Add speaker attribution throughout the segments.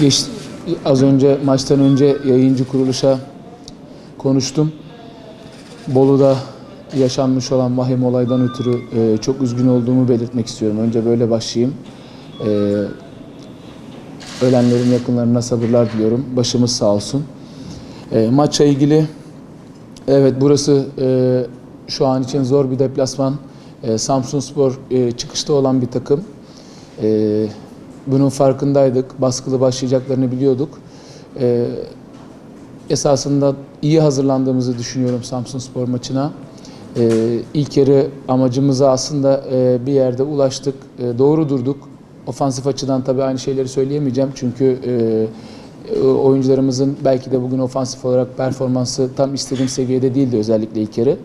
Speaker 1: Geç, az önce maçtan önce yayıncı kuruluşa konuştum. Bolu'da yaşanmış olan vahim olaydan ötürü e, çok üzgün olduğumu belirtmek istiyorum. Önce böyle başlayayım. E, ölenlerin yakınlarına sabırlar diliyorum. Başımız sağ olsun. E, maçla ilgili evet burası e, şu an için zor bir deplasman. E, Samsunspor e, çıkışta olan bir takım. E, bunun farkındaydık. Baskılı başlayacaklarını biliyorduk. E, esasında iyi hazırlandığımızı düşünüyorum Samsun Spor maçına. E, ilk yarı amacımıza aslında e, bir yerde ulaştık. E, doğru durduk. Ofansif açıdan tabii aynı şeyleri söyleyemeyeceğim. Çünkü e, e, oyuncularımızın belki de bugün ofansif olarak performansı tam istediğim seviyede değildi özellikle ilk yarı.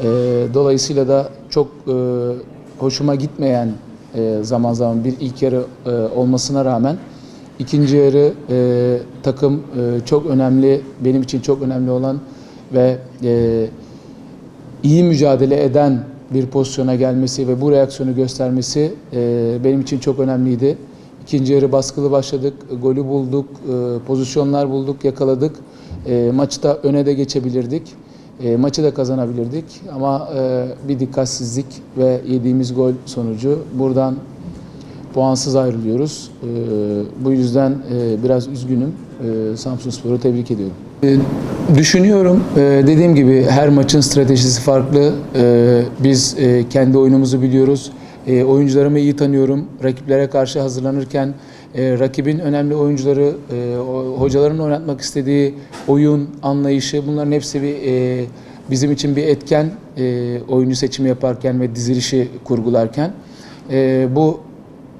Speaker 1: E, dolayısıyla da çok e, hoşuma gitmeyen e, zaman zaman bir ilk yarı e, olmasına rağmen ikinci yarı e, takım çok önemli, benim için çok önemli olan ve iyi mücadele eden bir pozisyona gelmesi ve bu reaksiyonu göstermesi benim için çok önemliydi. İkinci yarı baskılı başladık, golü bulduk, pozisyonlar bulduk, yakaladık. Maçta öne de geçebilirdik. E, maçı da kazanabilirdik ama e, bir dikkatsizlik ve yediğimiz gol sonucu buradan puansız ayrılıyoruz. E, bu yüzden e, biraz üzgünüm. E, Samsunspor'u tebrik ediyorum. E, düşünüyorum, e, dediğim gibi her maçın stratejisi farklı. E, biz e, kendi oyunumuzu biliyoruz. E, oyuncularımı iyi tanıyorum. Rakiplere karşı hazırlanırken e, rakibin önemli oyuncuları, e, hocaların oynatmak istediği oyun anlayışı bunların hepsi bir e, bizim için bir etken e, oyuncu seçimi yaparken ve dizilişi kurgularken. E, bu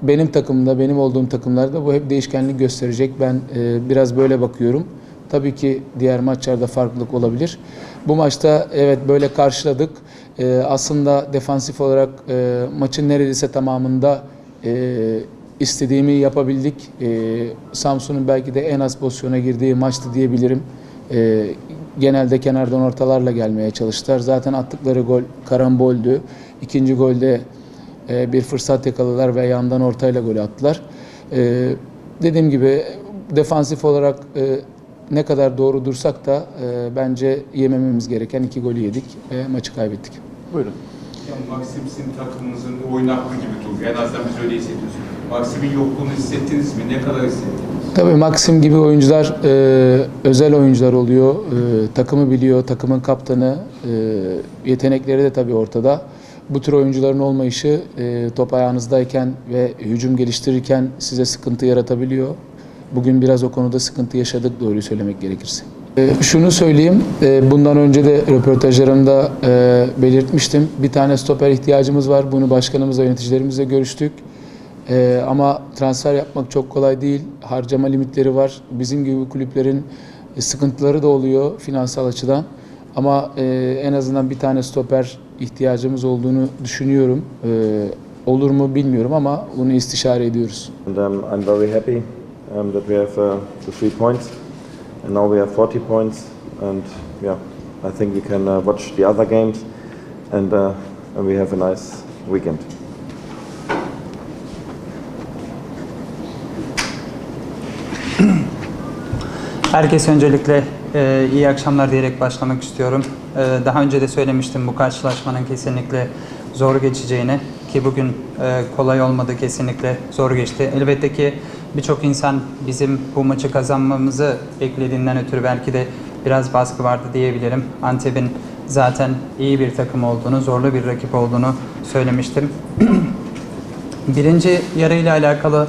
Speaker 1: benim takımda, benim olduğum takımlarda bu hep değişkenlik gösterecek. Ben e, biraz böyle bakıyorum. Tabii ki diğer maçlarda farklılık olabilir. Bu maçta evet böyle karşıladık. E, aslında defansif olarak e, maçın neredeyse tamamında e, istediğimi yapabildik. E, Samsun'un belki de en az pozisyona girdiği maçtı diyebilirim. E, genelde kenardan ortalarla gelmeye çalıştılar. Zaten attıkları gol karamboldü. İkinci golde e, bir fırsat yakaladılar ve yandan ortayla golü attılar. E, dediğim gibi defansif olarak e, ne kadar doğru dursak da e, bence yemememiz gereken iki golü yedik ve maçı kaybettik.
Speaker 2: Buyurun.
Speaker 3: Ya Maxim sizin takımınızın oynaklı gibi duruyor. En azından biz öyle hissediyoruz. Maxim'in yokluğunu hissettiniz mi? Ne kadar hissettiniz?
Speaker 1: Tabii Maxim gibi oyuncular e, özel oyuncular oluyor. E, takımı biliyor, takımın kaptanı. E, yetenekleri de tabii ortada. Bu tür oyuncuların olmayışı e, top ayağınızdayken ve hücum geliştirirken size sıkıntı yaratabiliyor. Bugün biraz o konuda sıkıntı yaşadık doğruyu söylemek gerekirse. E, şunu söyleyeyim, e, bundan önce de röportajlarımda e, belirtmiştim. Bir tane stoper ihtiyacımız var. Bunu başkanımızla, yöneticilerimizle görüştük. Ee, ama transfer yapmak çok kolay değil. Harcama limitleri var. Bizim gibi kulüplerin e, sıkıntıları da oluyor finansal açıdan. Ama e, en azından bir tane stoper ihtiyacımız olduğunu düşünüyorum. Ee, olur mu bilmiyorum ama bunu istişare ediyoruz.
Speaker 4: And um, I'm very happy um, that we have uh, the three points, and now we have 40 points. And yeah, I think we can uh, watch the other games, and uh, and we have a nice weekend.
Speaker 5: Herkese öncelikle e, iyi akşamlar diyerek başlamak istiyorum. E, daha önce de söylemiştim bu karşılaşmanın kesinlikle zor geçeceğini ki bugün e, kolay olmadı kesinlikle zor geçti. Elbette ki birçok insan bizim bu maçı kazanmamızı beklediğinden ötürü belki de biraz baskı vardı diyebilirim. Antep'in zaten iyi bir takım olduğunu, zorlu bir rakip olduğunu söylemiştim. Birinci yarıyla alakalı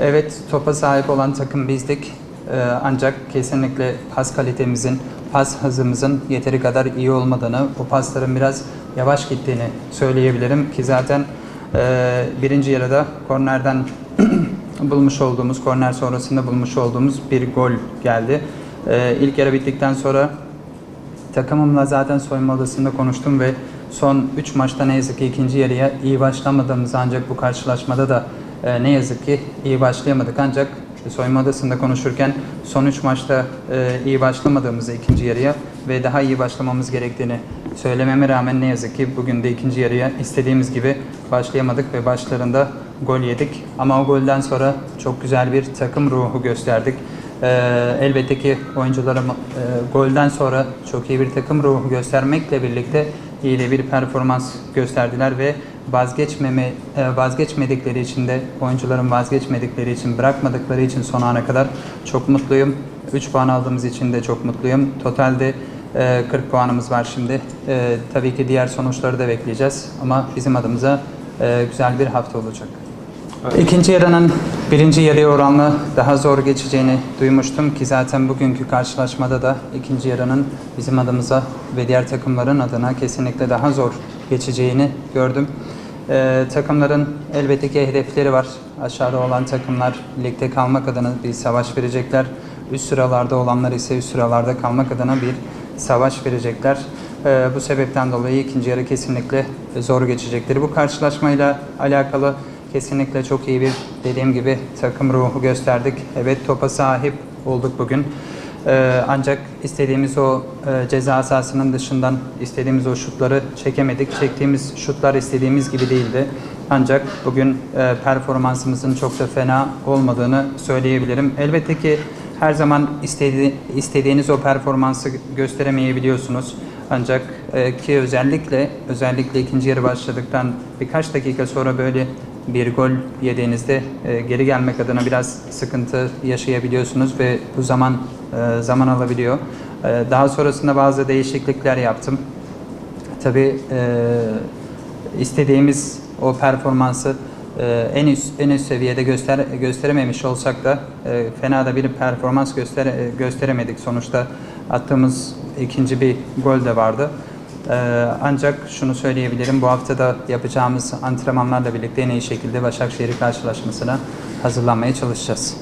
Speaker 5: evet topa sahip olan takım bizdik. Ee, ancak kesinlikle pas kalitemizin, pas hızımızın yeteri kadar iyi olmadığını, bu pasların biraz yavaş gittiğini söyleyebilirim ki zaten e, birinci yarıda kornerden bulmuş olduğumuz, korner sonrasında bulmuş olduğumuz bir gol geldi. Ee, ilk yarı bittikten sonra Takımımla zaten soyunma odasında konuştum ve son 3 maçta ne yazık ki ikinci yarıya iyi başlamadığımız ancak bu karşılaşmada da e, ne yazık ki iyi başlayamadık ancak soyunma odasında konuşurken son 3 maçta e, iyi başlamadığımızı ikinci yarıya ve daha iyi başlamamız gerektiğini söylememe rağmen ne yazık ki bugün de ikinci yarıya istediğimiz gibi başlayamadık ve başlarında gol yedik ama o golden sonra çok güzel bir takım ruhu gösterdik. Ee, elbette ki oyuncularım e, golden sonra çok iyi bir takım ruhu göstermekle birlikte iyi de bir performans gösterdiler ve vazgeçmeme e, vazgeçmedikleri için de oyuncuların vazgeçmedikleri için bırakmadıkları için son ana kadar çok mutluyum. 3 puan aldığımız için de çok mutluyum. Totalde e, 40 puanımız var şimdi. E, tabii ki diğer sonuçları da bekleyeceğiz ama bizim adımıza e, güzel bir hafta olacak. İkinci yarının birinci yarıya oranla daha zor geçeceğini duymuştum ki zaten bugünkü karşılaşmada da ikinci yarının bizim adımıza ve diğer takımların adına kesinlikle daha zor geçeceğini gördüm. Ee, takımların elbette ki hedefleri var. Aşağıda olan takımlar ligde kalmak adına bir savaş verecekler. Üst sıralarda olanlar ise üst sıralarda kalmak adına bir savaş verecekler. Ee, bu sebepten dolayı ikinci yarı kesinlikle zor geçecektir. Bu karşılaşmayla alakalı Kesinlikle çok iyi bir dediğim gibi takım ruhu gösterdik. Evet topa sahip olduk bugün. Ee, ancak istediğimiz o e, ceza sahasının dışından istediğimiz o şutları çekemedik. Çektiğimiz şutlar istediğimiz gibi değildi. Ancak bugün e, performansımızın çok da fena olmadığını söyleyebilirim. Elbette ki her zaman istedi, istediğiniz o performansı gösteremeyebiliyorsunuz. Ancak e, ki özellikle özellikle ikinci yarı başladıktan birkaç dakika sonra böyle bir gol yediğinizde e, geri gelmek adına biraz sıkıntı yaşayabiliyorsunuz ve bu zaman e, zaman alabiliyor. E, daha sonrasında bazı değişiklikler yaptım. Tabii e, istediğimiz o performansı e, en üst en üst seviyede göster gösterememiş olsak da e, fena da bir performans göster e, gösteremedik. Sonuçta attığımız ikinci bir gol de vardı. Ee, ancak şunu söyleyebilirim, bu hafta da yapacağımız antrenmanlarla birlikte en iyi şekilde Başakşehir karşılaşmasına hazırlanmaya çalışacağız.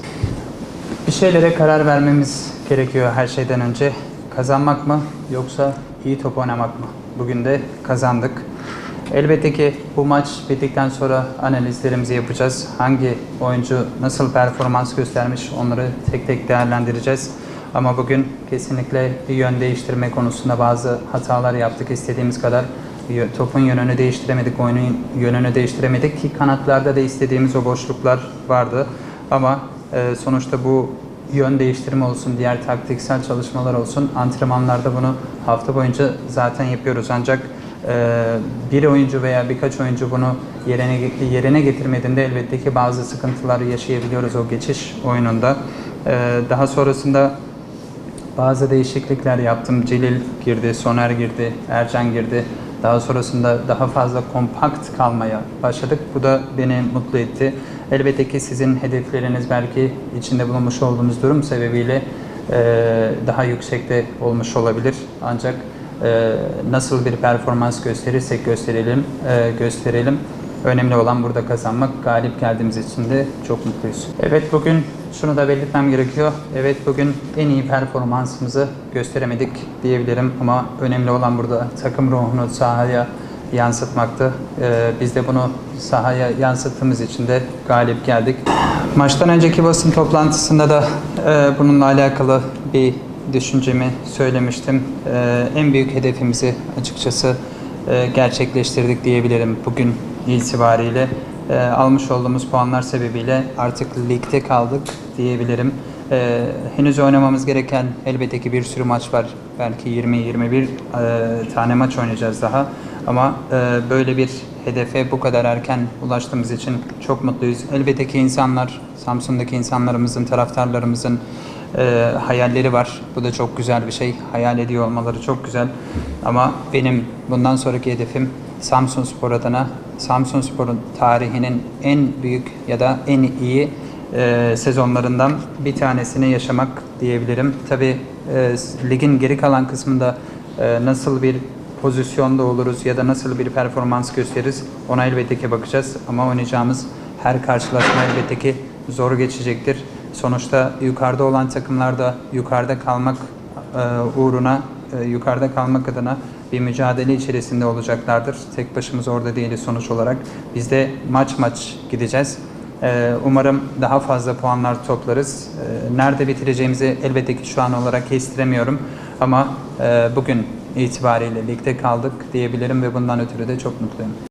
Speaker 5: Bir şeylere karar vermemiz gerekiyor her şeyden önce. Kazanmak mı yoksa iyi top oynamak mı? Bugün de kazandık. Elbette ki bu maç bittikten sonra analizlerimizi yapacağız. Hangi oyuncu nasıl performans göstermiş onları tek tek değerlendireceğiz. Ama bugün kesinlikle yön değiştirme konusunda bazı hatalar yaptık istediğimiz kadar. Topun yönünü değiştiremedik, oyunun yönünü değiştiremedik ki kanatlarda da istediğimiz o boşluklar vardı. Ama e, sonuçta bu yön değiştirme olsun, diğer taktiksel çalışmalar olsun, antrenmanlarda bunu hafta boyunca zaten yapıyoruz. Ancak e, bir oyuncu veya birkaç oyuncu bunu yerine yerine getirmediğinde elbette ki bazı sıkıntılar yaşayabiliyoruz o geçiş oyununda. E, daha sonrasında bazı değişiklikler yaptım. Celil girdi, Soner girdi, Ercan girdi. Daha sonrasında daha fazla kompakt kalmaya başladık. Bu da beni mutlu etti. Elbette ki sizin hedefleriniz belki içinde bulunmuş olduğunuz durum sebebiyle e, daha yüksekte olmuş olabilir. Ancak e, nasıl bir performans gösterirsek gösterelim, e, gösterelim. Önemli olan burada kazanmak. Galip geldiğimiz için de çok mutluyuz. Evet bugün şunu da belirtmem gerekiyor. Evet bugün en iyi performansımızı gösteremedik diyebilirim ama önemli olan burada takım ruhunu sahaya yansıtmaktı. Ee, biz de bunu sahaya yansıttığımız için de galip geldik. Maçtan önceki basın toplantısında da e, bununla alakalı bir düşüncemi söylemiştim. E, en büyük hedefimizi açıkçası e, gerçekleştirdik diyebilirim bugün itibariyle. E, almış olduğumuz puanlar sebebiyle artık ligde kaldık diyebilirim. E, henüz oynamamız gereken elbette ki bir sürü maç var. Belki 20-21 e, tane maç oynayacağız daha. Ama e, böyle bir hedefe bu kadar erken ulaştığımız için çok mutluyuz. Elbette ki insanlar, Samsun'daki insanlarımızın, taraftarlarımızın e, hayalleri var. Bu da çok güzel bir şey. Hayal ediyor olmaları çok güzel. Ama benim bundan sonraki hedefim Samsun Spor adına Samsun Spor'un tarihinin en büyük ya da en iyi e, sezonlarından bir tanesini yaşamak diyebilirim. Tabii e, ligin geri kalan kısmında e, nasıl bir pozisyonda oluruz ya da nasıl bir performans gösteririz ona elbette ki bakacağız. Ama oynayacağımız her karşılaşma elbette ki zor geçecektir. Sonuçta yukarıda olan takımlar da yukarıda kalmak e, uğruna e, yukarıda kalmak adına bir mücadele içerisinde olacaklardır. Tek başımız orada değiliz sonuç olarak. Biz de maç maç gideceğiz. E, Umarım daha fazla puanlar toplarız. E, Nerede bitireceğimizi elbette ki şu an olarak kestiremiyorum. Ama e, bugün itibariyle ligde kaldık diyebilirim ve bundan ötürü de çok mutluyum.